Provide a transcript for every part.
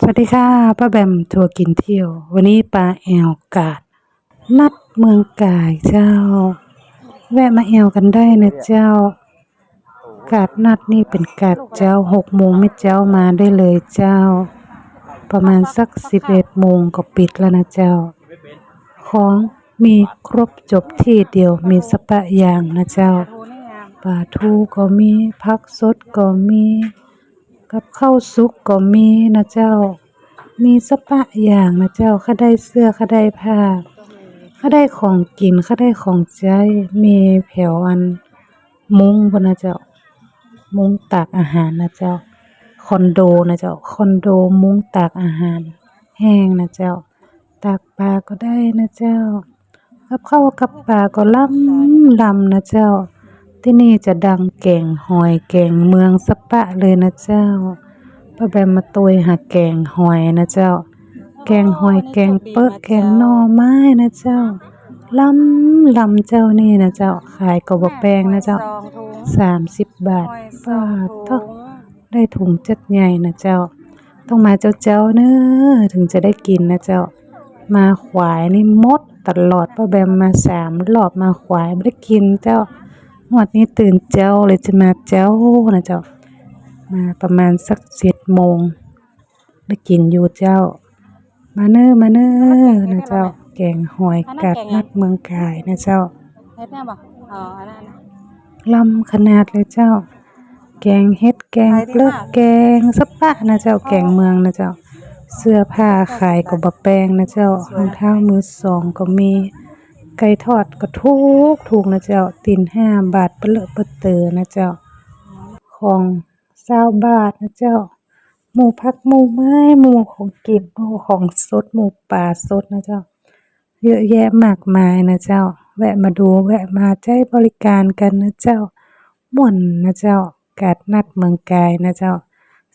สวัสดีค่ะป้าแบมทัวร์กินเที่ยว วันนี้ปลาแอวกาดนัดเมืองกายเจ้า แวะมาแอวกันได้นะเจ้ากาดนัดนี่เป็นกาดเจ้าหกโมงไม่เจ้ามาได้เลยเจ้า ประมาณสักสิบเอ็ดโมงก็ปิดแล้วนะเจ้า ของมีครบจบที่เดียวมีสปะยางนะเจ้าปลาทูก็มีผักสดก็มี กับข้าวสุกก็มีนะเจ้า มีสปะอย่างนะเจ้าข้าได้เสื้อข้าได้ผ้าข้าได้ของกินข้าได้ของใจ มีแผวอัน มุ้งบนนะเจ้า มุ้งตากอาหารนะเจ้า คอนโดนะเจ้า คอนโดมุ้งตากอาหาร แห้งนะเจ้า ตากปลาก็ได้นะเจ้า กับข้าวกับปลาก็ล้ำลำนะเจ้า ที่นี่จะดังแก่งหอยแก่งเมืองสปะเลยนะเจ้าป้าแบมมาตุยหาแกงหอยนะเจ้า แกงหอยแกงเปอะแกงหน่อไม้นะเจ้าลำลำเจ้านี่นะเจ้าขายกบแปงนะเจ้าสามสิบบาทบาองทเท่าได้ถุงจัดใหญ่นะเจ้า ต้องมาเจ้าเจ้าเนอะถึงจะได้กินนะเจ้า มาขวายนี่มดตลอดป้าแบมมาสามรอบมาขวายไม่ได้กินเจ้า งวดนี้ตื่นเจ้าเลยจะมาเจ้านะเจ้า มาประมาณสักเจ็ดโมงได้กินอยู่เจ้า มาเนอมาเนอนะเจ้า แกงหอยกัดนัดเมืองกายนะเจ้าเฮ็ดแน่บ่อ๋ออันนั้นะลำขนาดเลยเจ้า แกงเฮ็ดแกงเปลือกแกงสปะนะเจ้า แกงเมืองนะเจ้า เสื้อผ้าขายก็บะแปงนะเจ้ารองเท้ามือสองก็มี ไก่ทอดก็ถูกถูกนะเจ้าตีนห้าบาทเปลือกเปเตอนะเจ้าของเศร้าบาทนะเจ้า หมูผักหมูไม้หมูของกินหมูของสดหมูป่าสดนะเจ้า เยอะแยะมากมายนะเจ้า แวะมาดูแวะมาใช้บริการกันนะเจ้าม่วนนะเจ้ากาดนัดเมืองกายนะเจ้า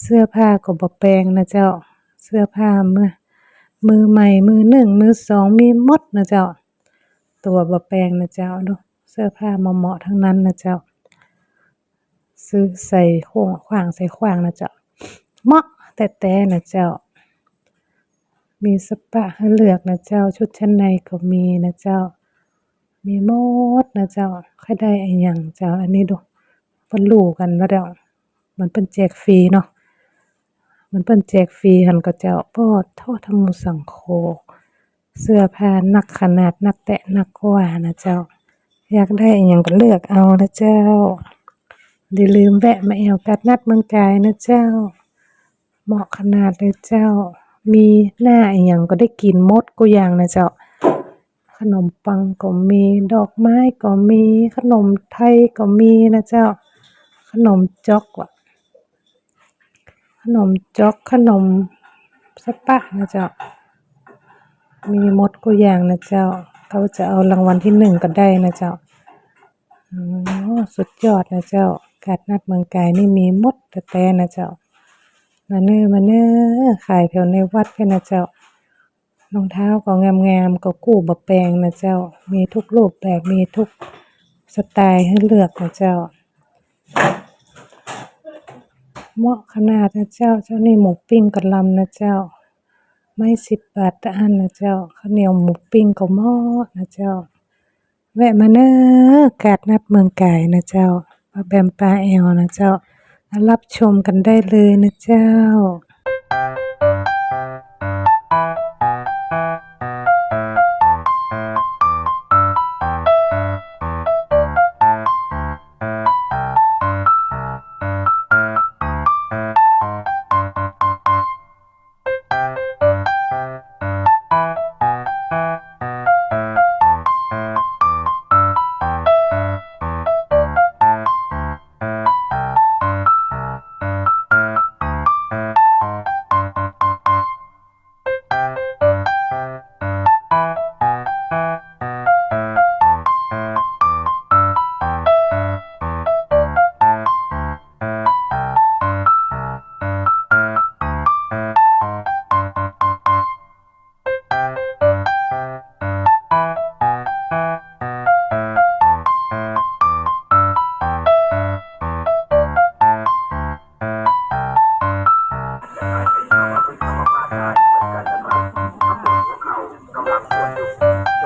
เสื้อผ้าก็บ่แปลงนะเจ้า เสื้อผ้ามือมือใหม่มือหนึ่งมือสองมีมดนะเจ้า ตัวบ่แปลงนะเจ้าดูเสื้อผ้าเหมาะๆทั้งนั้นนะเจ้า ซื้อใส่ขวางขวางใส่ขวางนะเจ้าเหมาะแต่แต่นะเจ้า มีสปะให้เลือกนะเจ้า ชุดชั้นในก็มีนะเจ้า มีหมดนะเจ้าใครได้อันหยังเจ้า อันนี้ดูเพิ่นรู้กันว่าเดี๋ยวมันเพิ่นแจกฟรีเนาะมันเพิ่นแจกฟรีหันก็เจ้าปอดโทษธรรมุสังโฆ เสื้อผ้านักขนาดนักแตะนักกว่านะเจ้า อยากได้อันหยังก็เลือกเอานะเจ้าอย่าลืมแวะมาแอวกัดนัดเมืองกายนะเจ้า เหมาะขนาดเลยเจ้า มีหน้าอย่างก็ได้กินมดกูอย่างนะเจ้า ขนมปังก็มีดอกไม้ก็มีขนมไทยก็มีนะเจ้า ขนมจอกว่ะขนมจอกขนมสปะนะเจ้า มีหมดกูอย่างนะเจ้า เขาจะเอารางวัลที่หนึ่งก็ได้นะเจ้าโอ้สุดยอดนะเจ้า กาดนัดเมืองกายนี่มีมดแต่แต่นะเจ้า มาเน้อมาเน้อขายแถวในวัดกันนะเจ้ารองเท้าก็งามๆก็กู้บะแปลงนะเจ้า มีทุกรูปแบบมีทุกสไตล์ให้เลือกนะเจ้าเหมาะขนาดนะเจ้า เจ้านี่หมูปิ้งกะลำนะเจ้า ไม่สิบบาทแต่อันนะเจ้าข้าวเหนียวหมูปิ้งก็หม้อนะเจ้า แวะมาเน้อกาดนัดเมืองไก่นะเจ้าปลาแบมปลาแอลนะเจ้ามารับชมกันได้เลยนะเจ้า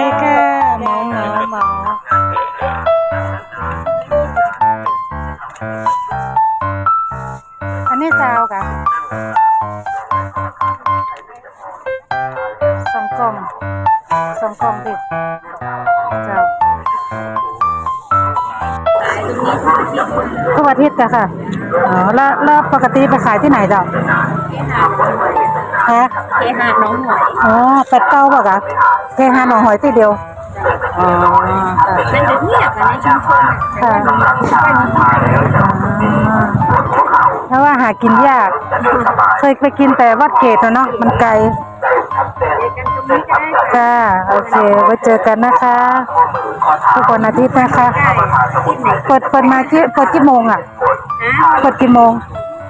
ดีค่ะเมาเมาเมาอันนี้ซาวค่ะสองกล่องสองกล่องดิเจ้าทุกอาทิตย์อะค่ะอ๋อแล้วแล้วปกติไปขายที่ไหนเจ้าฮะ เคหาน้องหอยอ๋อแปดเก้าป่ะคะเทหาหน่อหอยที่เดียวอ๋อค่ะมันจะเงียบกันในชุมชนค่ะเพราะว่าหากินยาก เคยไปกินแต่วัดเกตอะเนาะมันไกลจ้าโอเคไว้เจอกันนะคะทุกวันอาทิตย์นะคะ เปิดเปิดมากี่เปิดกี่โมงอะเปิดกี่โมง